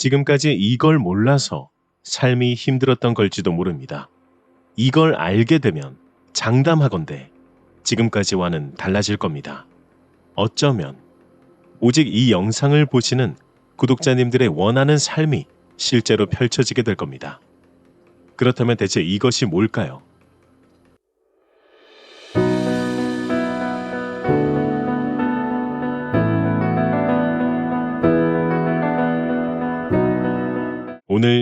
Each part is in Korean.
지금까지 이걸 몰라서 삶이 힘들었던 걸지도 모릅니다. 이걸 알게 되면 장담하건대 지금까지와는 달라질 겁니다. 어쩌면 오직 이 영상을 보시는 구독자님들의 원하는 삶이 실제로 펼쳐지게 될 겁니다. 그렇다면 대체 이것이 뭘까요?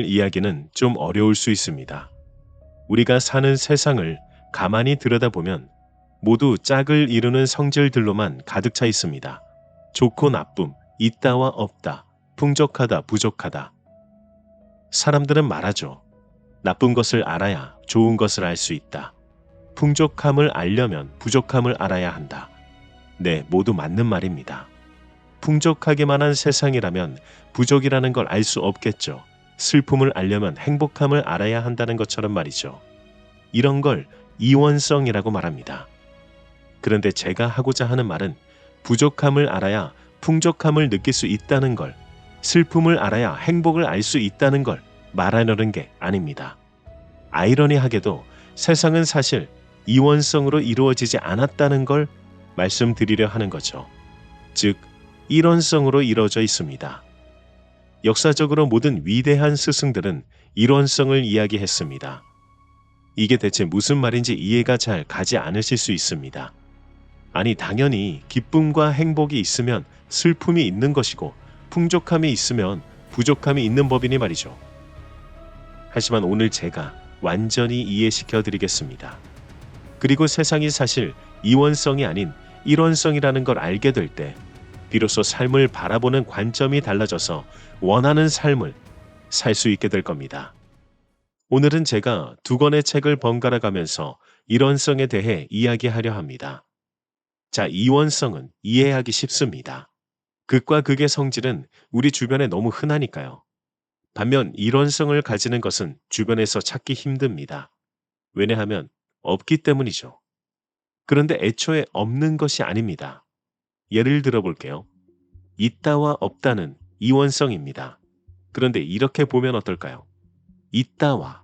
이야기는 좀 어려울 수 있습니다. 우리가 사는 세상을 가만히 들여다보면 모두 짝을 이루는 성질들로만 가득 차 있습니다. 좋고 나쁨, 있다와 없다, 풍족하다, 부족하다. 사람들은 말하죠. 나쁜 것을 알아야 좋은 것을 알 수 있다. 풍족함을 알려면 부족함을 알아야 한다. 네, 모두 맞는 말입니다. 풍족하기만 한 세상이라면 부족이라는 걸 알 수 없겠죠. 슬픔을 알려면 행복함을 알아야 한다는 것처럼 말이죠. 이런 걸 이원성이라고 말합니다. 그런데 제가 하고자 하는 말은 부족함을 알아야 풍족함을 느낄 수 있다는 걸, 슬픔을 알아야 행복을 알 수 있다는 걸 말하려는 게 아닙니다. 아이러니하게도 세상은 사실 이원성으로 이루어지지 않았다는 걸 말씀드리려 하는 거죠. 즉, 일원성으로 이루어져 있습니다. 역사적으로 모든 위대한 스승들은 일원성을 이야기했습니다. 이게 대체 무슨 말인지 이해가 잘 가지 않으실 수 있습니다. 아니, 당연히 기쁨과 행복이 있으면 슬픔이 있는 것이고 풍족함이 있으면 부족함이 있는 법이니 말이죠. 하지만 오늘 제가 완전히 이해시켜 드리겠습니다. 그리고 세상이 사실 이원성이 아닌 일원성이라는 걸 알게 될때 비로소 삶을 바라보는 관점이 달라져서 원하는 삶을 살 수 있게 될 겁니다. 오늘은 제가 두 권의 책을 번갈아 가면서 일원성에 대해 이야기하려 합니다. 자, 이원성은 이해하기 쉽습니다. 극과 극의 성질은 우리 주변에 너무 흔하니까요. 반면 일원성을 가지는 것은 주변에서 찾기 힘듭니다. 왜냐하면 없기 때문이죠. 그런데 애초에 없는 것이 아닙니다. 예를 들어 볼게요. 있다와 없다는 이원성입니다. 그런데 이렇게 보면 어떨까요? 있다와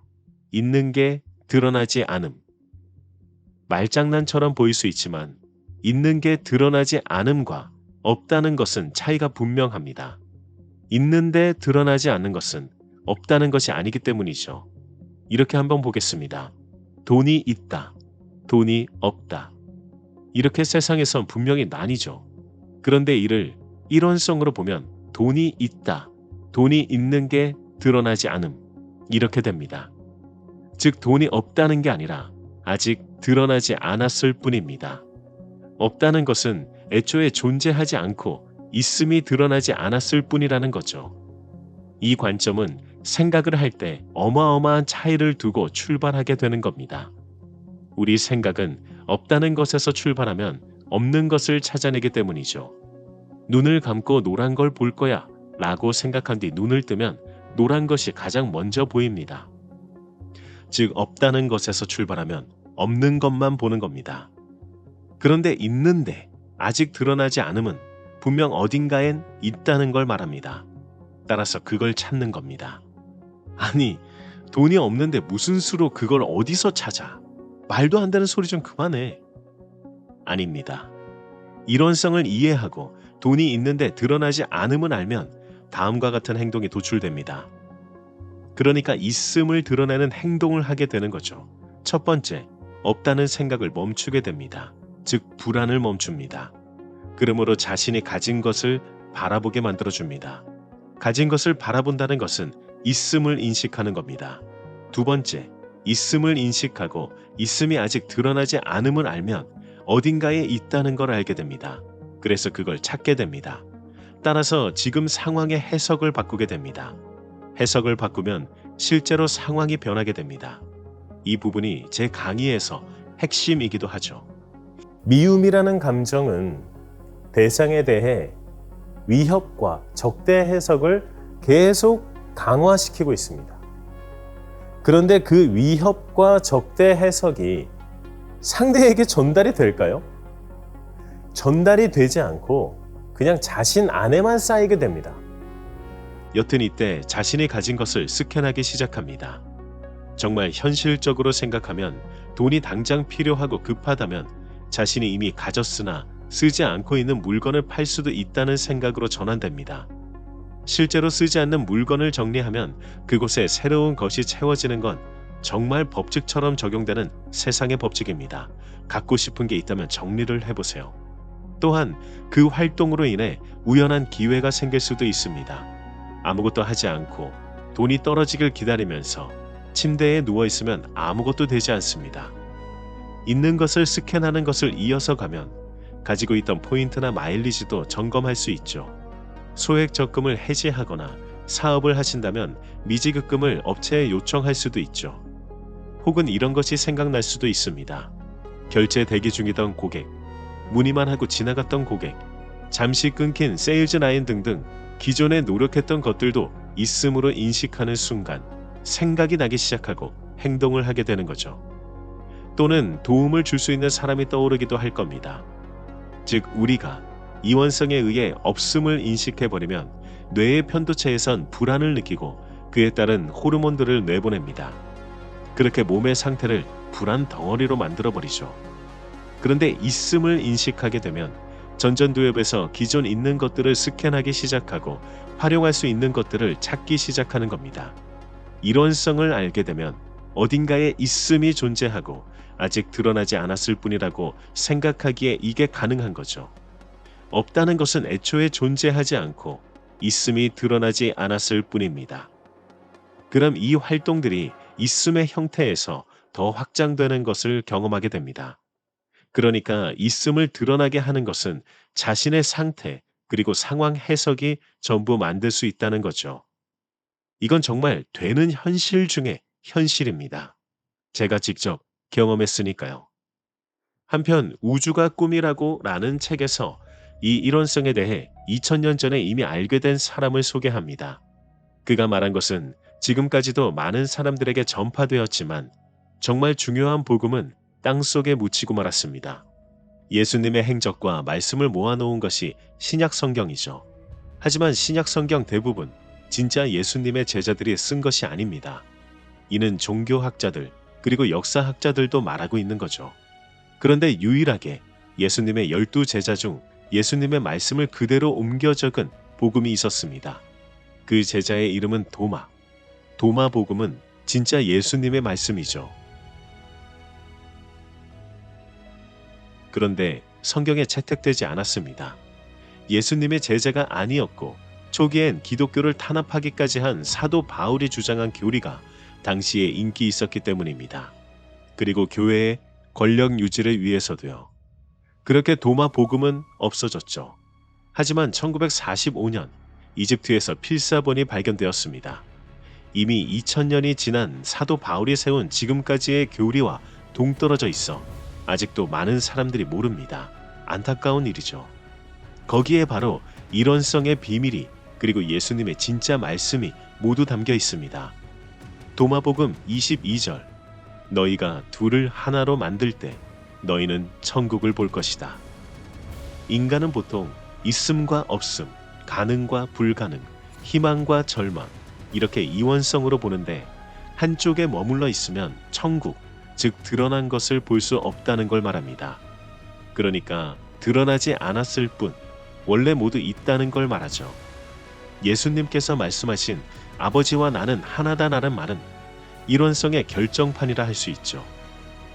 있는 게 드러나지 않음. 말장난처럼 보일 수 있지만 있는 게 드러나지 않음과 없다는 것은 차이가 분명합니다. 있는데 드러나지 않는 것은 없다는 것이 아니기 때문이죠. 이렇게 한번 보겠습니다. 돈이 있다. 돈이 없다. 이렇게 세상에선 분명히 나뉘죠. 그런데 이를 일원성으로 보면 돈이 있다. 돈이 있는 게 드러나지 않음. 이렇게 됩니다. 즉, 돈이 없다는 게 아니라 아직 드러나지 않았을 뿐입니다. 없다는 것은 애초에 존재하지 않고 있음이 드러나지 않았을 뿐이라는 거죠. 이 관점은 생각을 할 때 어마어마한 차이를 두고 출발하게 되는 겁니다. 우리 생각은 없다는 것에서 출발하면 없는 것을 찾아내기 때문이죠. 눈을 감고 노란 걸 볼 거야 라고 생각한 뒤 눈을 뜨면 노란 것이 가장 먼저 보입니다. 즉, 없다는 것에서 출발하면 없는 것만 보는 겁니다. 그런데 있는데 아직 드러나지 않음은 분명 어딘가엔 있다는 걸 말합니다. 따라서 그걸 찾는 겁니다. 아니, 돈이 없는데 무슨 수로 그걸 어디서 찾아? 말도 안 되는 소리 좀 그만해. 아닙니다. 이론성을 이해하고 돈이 있는데 드러나지 않음은 알면 다음과 같은 행동이 도출됩니다. 그러니까 있음을 드러내는 행동을 하게 되는 거죠. 첫 번째, 없다는 생각을 멈추게 됩니다. 즉, 불안을 멈춥니다. 그러므로 자신이 가진 것을 바라보게 만들어줍니다. 가진 것을 바라본다는 것은 있음을 인식하는 겁니다. 두 번째, 있음을 인식하고 있음이 아직 드러나지 않음을 알면 어딘가에 있다는 걸 알게 됩니다. 그래서 그걸 찾게 됩니다. 따라서 지금 상황의 해석을 바꾸게 됩니다. 해석을 바꾸면 실제로 상황이 변하게 됩니다. 이 부분이 제 강의에서 핵심이기도 하죠. 미움이라는 감정은 대상에 대해 위협과 적대 해석을 계속 강화시키고 있습니다. 그런데 그 위협과 적대 해석이 상대에게 전달이 될까요? 전달이 되지 않고 그냥 자신 안에만 쌓이게 됩니다. 여튼 이때 자신이 가진 것을 스캔하기 시작합니다. 정말 현실적으로 생각하면 돈이 당장 필요하고 급하다면 자신이 이미 가졌으나 쓰지 않고 있는 물건을 팔 수도 있다는 생각으로 전환됩니다. 실제로 쓰지 않는 물건을 정리하면 그곳에 새로운 것이 채워지는 건 정말 법칙처럼 적용되는 세상의 법칙입니다. 갖고 싶은 게 있다면 정리를 해보세요. 또한 그 활동으로 인해 우연한 기회가 생길 수도 있습니다. 아무것도 하지 않고 돈이 떨어지길 기다리면서 침대에 누워 있으면 아무것도 되지 않습니다. 있는 것을 스캔하는 것을 이어서 가면 가지고 있던 포인트나 마일리지도 점검할 수 있죠. 소액 적금을 해지하거나 사업을 하신다면 미지급금을 업체에 요청할 수도 있죠. 혹은 이런 것이 생각날 수도 있습니다. 결제 대기 중이던 고객, 문의만 하고 지나갔던 고객, 잠시 끊긴 세일즈 라인 등등 기존에 노력했던 것들도 있음으로 인식하는 순간 생각이 나기 시작하고 행동을 하게 되는 거죠. 또는 도움을 줄 수 있는 사람이 떠오르기도 할 겁니다. 즉, 우리가 이원성에 의해 없음을 인식해버리면 뇌의 편도체에선 불안을 느끼고 그에 따른 호르몬들을 내보냅니다. 그렇게 몸의 상태를 불안 덩어리로 만들어 버리죠. 그런데 있음을 인식하게 되면 전전두엽에서 기존 있는 것들을 스캔하기 시작하고 활용할 수 있는 것들을 찾기 시작하는 겁니다. 일원성을 알게 되면 어딘가에 있음이 존재하고 아직 드러나지 않았을 뿐이라고 생각하기에 이게 가능한 거죠. 없다는 것은 애초에 존재하지 않고 있음이 드러나지 않았을 뿐입니다. 그럼 이 활동들이 있음의 형태에서 더 확장되는 것을 경험하게 됩니다. 그러니까 있음을 드러나게 하는 것은 자신의 상태 그리고 상황 해석이 전부 만들 수 있다는 거죠. 이건 정말 되는 현실 중에 현실입니다. 제가 직접 경험했으니까요. 한편 우주가 꿈이라고 라는 책에서 이 일원성에 대해 2000년 전에 이미 알게 된 사람을 소개합니다. 그가 말한 것은 지금까지도 많은 사람들에게 전파되었지만 정말 중요한 복음은 땅 속에 묻히고 말았습니다. 예수님의 행적과 말씀을 모아놓은 것이 신약 성경이죠. 하지만 신약 성경 대부분 진짜 예수님의 제자들이 쓴 것이 아닙니다. 이는 종교학자들 그리고 역사학자들도 말하고 있는 거죠. 그런데 유일하게 예수님의 열두 제자 중 예수님의 말씀을 그대로 옮겨 적은 복음이 있었습니다. 그 제자의 이름은 도마. 도마 복음은 진짜 예수님의 말씀이죠. 그런데 성경에 채택되지 않았습니다. 예수님의 제자가 아니었고 초기엔 기독교를 탄압하기까지 한 사도 바울이 주장한 교리가 당시에 인기 있었기 때문입니다. 그리고 교회의 권력 유지를 위해서도요. 그렇게 도마 복음은 없어졌죠. 하지만 1945년 이집트에서 필사본이 발견되었습니다. 이미 2000년이 지난 사도 바울이 세운 지금까지의 교리와 동떨어져 있어 아직도 많은 사람들이 모릅니다. 안타까운 일이죠. 거기에 바로 일원성의 비밀이 그리고 예수님의 진짜 말씀이 모두 담겨 있습니다. 도마복음 22절 너희가 둘을 하나로 만들 때 너희는 천국을 볼 것이다. 인간은 보통 있음과 없음, 가능과 불가능, 희망과 절망 이렇게 이원성으로 보는데 한쪽에 머물러 있으면 천국, 즉 드러난 것을 볼 수 없다는 걸 말합니다. 그러니까 드러나지 않았을 뿐 원래 모두 있다는 걸 말하죠. 예수님께서 말씀하신 아버지와 나는 하나다라는 말은 일원성의 결정판이라 할 수 있죠.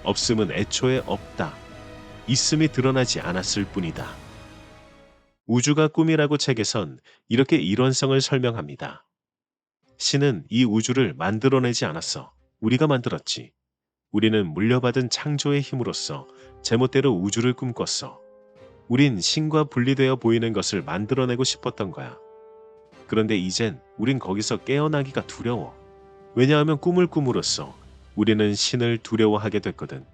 없음은 애초에 없다. 있음이 드러나지 않았을 뿐이다. 우주가 꿈이라고 책에선 이렇게 일원성을 설명합니다. 신은 이 우주를 만들어내지 않았어. 우리가 만들었지. 우리는 물려받은 창조의 힘으로써 제멋대로 우주를 꿈꿨어. 우린 신과 분리되어 보이는 것을 만들어내고 싶었던 거야. 그런데 이젠 우린 거기서 깨어나기가 두려워. 왜냐하면 꿈을 꿈으로써 우리는 신을 두려워하게 됐거든.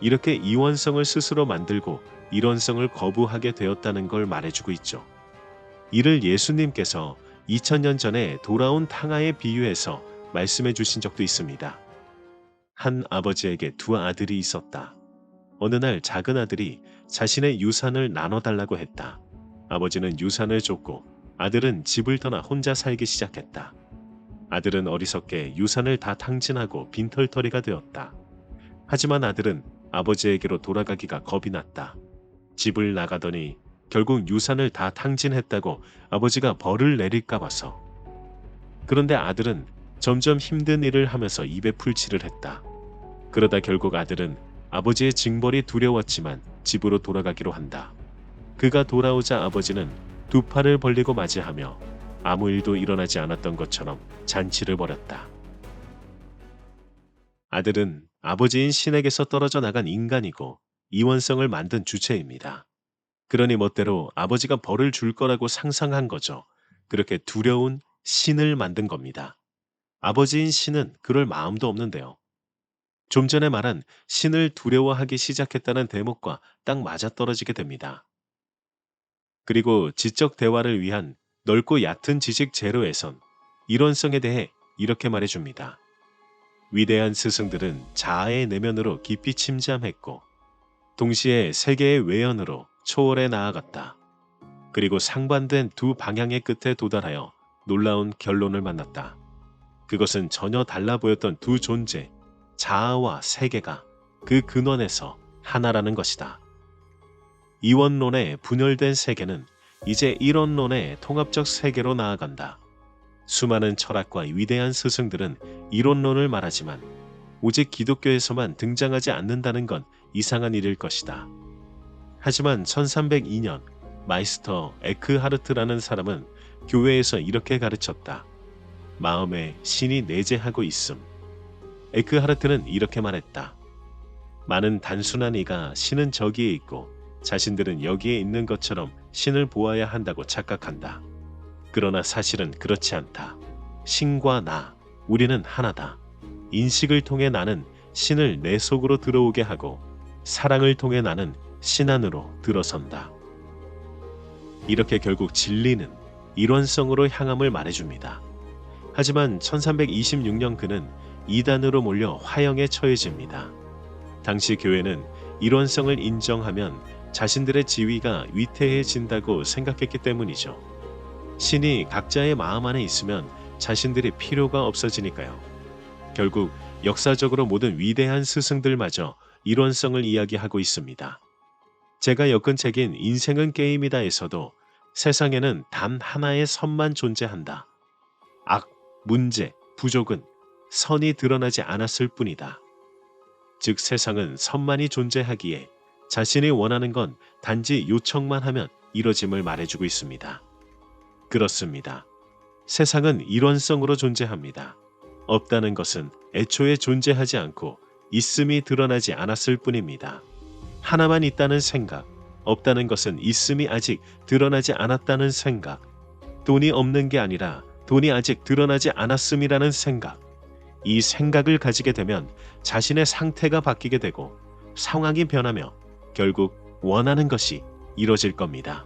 이렇게 이원성을 스스로 만들고 일원성을 거부하게 되었다는 걸 말해주고 있죠. 이를 예수님께서 2000년 전에 돌아온 탕아에 비유해서 말씀해 주신 적도 있습니다. 한 아버지에게 두 아들이 있었다. 어느 날 작은 아들이 자신의 유산을 나눠달라고 했다. 아버지는 유산을 줬고 아들은 집을 떠나 혼자 살기 시작했다. 아들은 어리석게 유산을 다 탕진하고 빈털터리가 되었다. 하지만 아들은 아버지에게로 돌아가기가 겁이 났다. 집을 나가더니 결국 유산을 다 탕진했다고 아버지가 벌을 내릴까 봐서. 그런데 아들은 점점 힘든 일을 하면서 입에 풀칠을 했다. 그러다 결국 아들은 아버지의 징벌이 두려웠지만 집으로 돌아가기로 한다. 그가 돌아오자 아버지는 두 팔을 벌리고 맞이하며 아무 일도 일어나지 않았던 것처럼 잔치를 벌였다. 아들은 아버지인 신에게서 떨어져 나간 인간이고 이원성을 만든 주체입니다. 그러니 멋대로 아버지가 벌을 줄 거라고 상상한 거죠. 그렇게 두려운 신을 만든 겁니다. 아버지인 신은 그럴 마음도 없는데요. 좀 전에 말한 신을 두려워하기 시작했다는 대목과 딱 맞아떨어지게 됩니다. 그리고 지적 대화를 위한 넓고 얕은 지식 제로에선 일원성에 대해 이렇게 말해줍니다. 위대한 스승들은 자아의 내면으로 깊이 침잠했고 동시에 세계의 외연으로 초월해 나아갔다. 그리고 상반된 두 방향의 끝에 도달하여 놀라운 결론을 만났다. 그것은 전혀 달라 보였던 두 존재, 자아와 세계가 그 근원에서 하나라는 것이다. 이원론의 분열된 세계는 이제 일원론의 통합적 세계로 나아간다. 수많은 철학과 위대한 스승들은 이론론을 말하지만 오직 기독교에서만 등장하지 않는다는 건 이상한 일일 것이다. 하지만 1302년 마이스터 에크하르트라는 사람은 교회에서 이렇게 가르쳤다. 마음에 신이 내재하고 있음. 에크하르트는 이렇게 말했다. 많은 단순한 이가 신은 저기에 있고 자신들은 여기에 있는 것처럼 신을 보아야 한다고 착각한다. 그러나 사실은 그렇지 않다. 신과 나, 우리는 하나다. 인식을 통해 나는 신을 내 속으로 들어오게 하고 사랑을 통해 나는 신 안으로 들어선다. 이렇게 결국 진리는 일원성으로 향함을 말해줍니다. 하지만 1326년 그는 이단으로 몰려 화형에 처해집니다. 당시 교회는 일원성을 인정하면 자신들의 지위가 위태해진다고 생각했기 때문이죠. 신이 각자의 마음 안에 있으면 자신들이 필요가 없어지니까요. 결국 역사적으로 모든 위대한 스승들마저 일원성을 이야기하고 있습니다. 제가 엮은 책인 인생은 게임이다에서도 세상에는 단 하나의 선만 존재한다. 악, 문제, 부족은 선이 드러나지 않았을 뿐이다. 즉 세상은 선만이 존재하기에 자신이 원하는 건 단지 요청만 하면 이뤄짐을 말해주고 있습니다. 그렇습니다. 세상은 일원성으로 존재합니다. 없다는 것은 애초에 존재하지 않고 있음이 드러나지 않았을 뿐입니다. 하나만 있다는 생각, 없다는 것은 있음이 아직 드러나지 않았다는 생각, 돈이 없는 게 아니라 돈이 아직 드러나지 않았음이라는 생각, 이 생각을 가지게 되면 자신의 상태가 바뀌게 되고 상황이 변하며 결국 원하는 것이 이뤄질 겁니다.